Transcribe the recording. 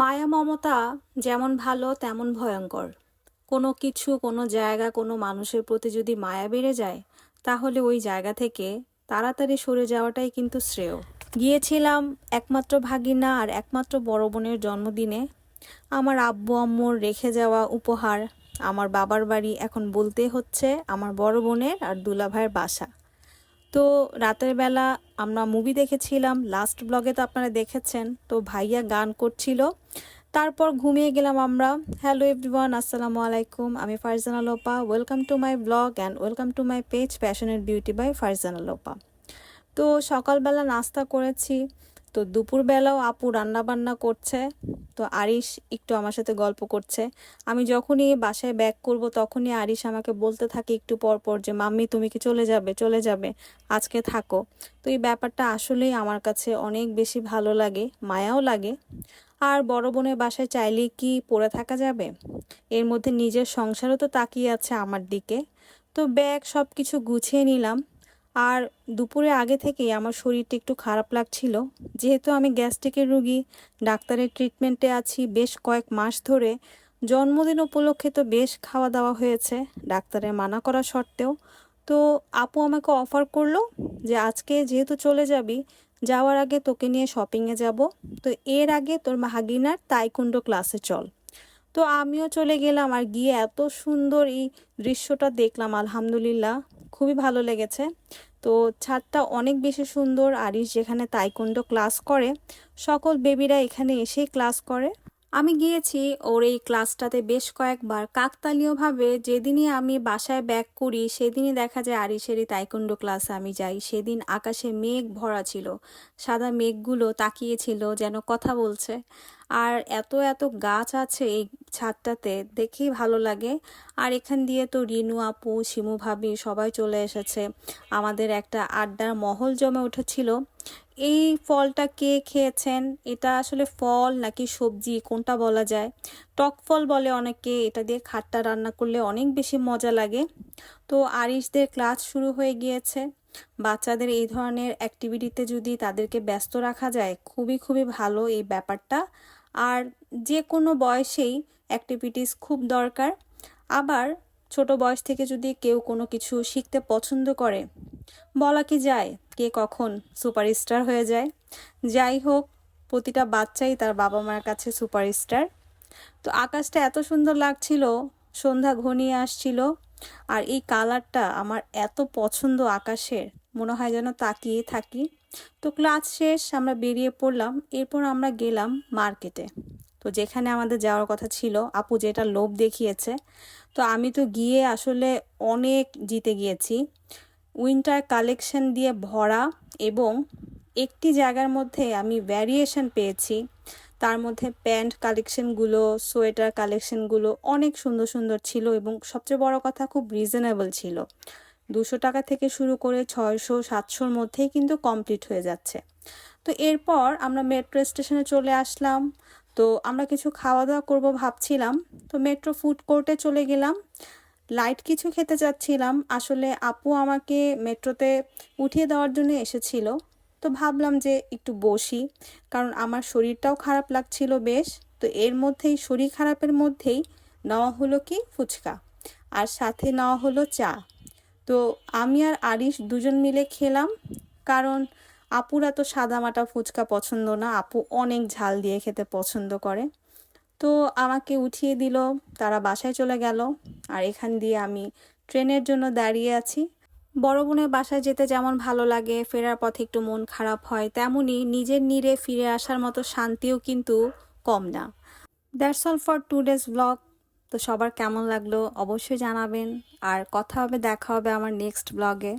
মায়া মমতা যেমন ভালো, তেমন ভয়ঙ্কর। কোনো কিছু, কোনো জায়গা, কোনো মানুষের প্রতি যদি মায়া বেড়ে যায়, তাহলে ওই জায়গা থেকে তাড়াতাড়ি সরে যাওয়াটাই কিন্তু শ্রেয়। গিয়েছিলাম একমাত্র ভাগিনা আর একমাত্র বড় বোনের জন্মদিনে। আমার আব্বু, আম্মুর রেখে যাওয়া উপহার, আমার বাবার বাড়ি এখন বলতে হচ্ছে আমার বড় বোনের আর দুলাভাইয়ের বাসা। তো রাতের বেলা আমরা মুভি দেখেছিলাম লাস্ট ব্লগে তো আপনারা দেখেছেন, তো ভাইয়া গান করছিল। তারপর ঘুমিয়ে গেলাম আমরা। হ্যালো এভরিওয়ান আসসালামু আলাইকুম। আমি Farzana Lopa. Welcome to my blog and welcome to my page প্যাশনের beauty by Farzana Lopa. তো সকালবেলা নাস্তা করেছি। তো দুপুরবেলাও আপু রান্না বান্না করছে, তো আরিশ একটু আমার সাথে গল্প করছে। আমি যখনই বাসায় ব্যাক করব তখনই আরিশ আমাকে বলতে থাকে একটু পর পর যে, মাম্মি, তুমি কি চলে যাবে? চলে যাবে। আজকে থাকো। তো এই ব্যাপারটা আসলেই আমার কাছে অনেক বেশি ভালো লাগে, মায়াও লাগে। আর বড় বোনের বাসায় চাইলেই কি পড়ে থাকা যাবে? এর মধ্যে নিজের সংসারও তো তাকিয়ে আছে আমার দিকে। তো ব্যাগ সব কিছু গুছিয়ে নিলাম। আর দুপুরে আগে থেকেই আমার শরীরটা একটু খারাপ লাগছিল। যেহেতু আমি গ্যাস্ট্রিকের রুগী, ডাক্তারের ট্রিটমেন্টে আছি বেশ কয়েক মাস ধরে, জন্মদিন উপলক্ষে তো বেশ খাওয়া দাওয়া হয়েছে, ডাক্তারের মানা করা সত্ত্বেও। তো আপু আমাকে অফার করল যে আজকে যেহেতু চলে যাবি, যাওয়ার আগে তোকে নিয়ে শপিংয়ে যাব। তো এর আগে তোর মাহাগিনার তাইকুন্ডো ক্লাসে চল। তো আমিও চলে গেলাম আর গিয়ে এত সুন্দর এই দৃশ্যটা দেখলাম, আলহামদুলিল্লাহ। খুবই ভালো লেগেছে। তো ছাদটা অনেক বেশি সুন্দর। আরিশ যেখানে তাইকুন্ডো ক্লাস করে, সকল বেবিরা এখানে এসেই ক্লাস করে। আমি গিয়েছি ওর এই ক্লাসটাতে বেশ কয়েকবার। কাকতালীয়ভাবে যেদিনই আমি বাসায় ব্যাক করি, সেদিনই দেখা যায় আরিসেরই তাইকুন্ডো ক্লাসে আমি যাই। সেদিন আকাশে মেঘ ভরা ছিল। সাদা মেঘগুলো তাকিয়েছিল যেন কথা বলছে। আর এত এত গাছ আছে এই ছাদটাতে, দেখেই ভালো লাগে। আর এখান দিয়ে তো রিনু, আপু, শিমু ভাবি সবাই চলে এসেছে। আমাদের একটা আড্ডার মহল জমে উঠেছিল। এই ফলটা কে খেয়েছেন? এটা আসলে ফল নাকি সবজি? কোনটা বলা যায়? টক ফল বলে অনেকে, এটা দিয়ে খাট্টা রান্না করলে অনেক বেশি মজা লাগে। তো আরিশদের ক্লাস শুরু হয়ে গিয়েছে। বাচ্চাদের এই ধরনের অ্যাক্টিভিটিতে যদি তাদেরকে ব্যস্ত রাখা যায়, খুবই খুবই ভালো এই ব্যাপারটা। আর যে কোনো বয়সেই অ্যাক্টিভিটিস খুব দরকার। আবার ছোট বয়স থেকে যদি কেউ কোনো কিছু শিখতে পছন্দ করে বলা কি যায়? কে কখন সুপারস্টার হয়ে যায়? যাই হোক, প্রতিটা বাচ্চাই তার বাবা মার কাছে সুপারস্টার। তো আকাশটা এত সুন্দর লাগছিল, সন্ধ্যা ঘনিয়ে আসছিল, আর এই কালারটা আমার এত পছন্দ আকাশের, মনে হয় যেন তাকিয়ে থাকি। তো ক্লাস শেষ, আমরা বেরিয়ে পড়লাম, এরপর আমরা গেলাম মার্কেটে। তো যেখানে আমাদের যাওয়ার কথা ছিল, আপু যেটা লোভ দেখিয়েছে, তো আমি তো গিয়ে আসলে অনেক জিতে গিয়েছি। উইন্টার কালেকশন দিয়ে ভরা এবং একটি জায়গার মধ্যে আমি ভ্যারিয়েশন পেয়েছি। তার মধ্যে প্যান্ট কালেকশনগুলো, সোয়েটার কালেকশনগুলো অনেক সুন্দর সুন্দর ছিল এবং সবচেয়ে বড় কথা খুব রিজনেবল ছিল। দুশো টাকা থেকে শুরু করে ছয়শো, সাতশোর মধ্যেই কিন্তু কমপ্লিট হয়ে যাচ্ছে। তো এরপর আমরা মেট্রো স্টেশনে চলে আসলাম। তো আমরা কিছু খাওয়া দাওয়া করব ভাবছিলাম। তো মেট্রো ফুড কোর্টে চলে গেলাম। লাইট কিছু খেতে চাচ্ছিলাম। আসলে আপু আমাকে মেট্রোতে উঠিয়ে দেওয়ার জন্য এসেছিল। তো ভাবলাম যে একটু বসি, কারণ আমার শরীরটাও খারাপ লাগছিল বেশ। তো এর মধ্যেই, শরীর খারাপের মধ্যেই নেওয়া হলো কি? ফুচকা। আর সাথে নেওয়া হলো চা। তো আমি আর আরিশ দুজন মিলে খেলাম, কারণ আপুরা তো সাদামাটা ফুচকা পছন্দ না। আপু অনেক ঝাল দিয়ে খেতে পছন্দ করে। তো আমাকে উঠিয়ে দিল, তারা বাসায় চলে গেল আর এখান দিয়ে আমি ট্রেনের জন্য দাঁড়িয়ে আছি। বড় বোনের বাসায় যেতে যেমন ভালো লাগে, ফেরার পথে একটু মন খারাপ হয় তেমনই নিজের নিরে ফিরে আসার মতো শান্তিও কিন্তু কম না। That's all for today's blog তো সবার কেমন লাগল অবশ্যই জানাবেন। আর কথা হবে, দেখা হবে আমার নেক্সট ব্লগে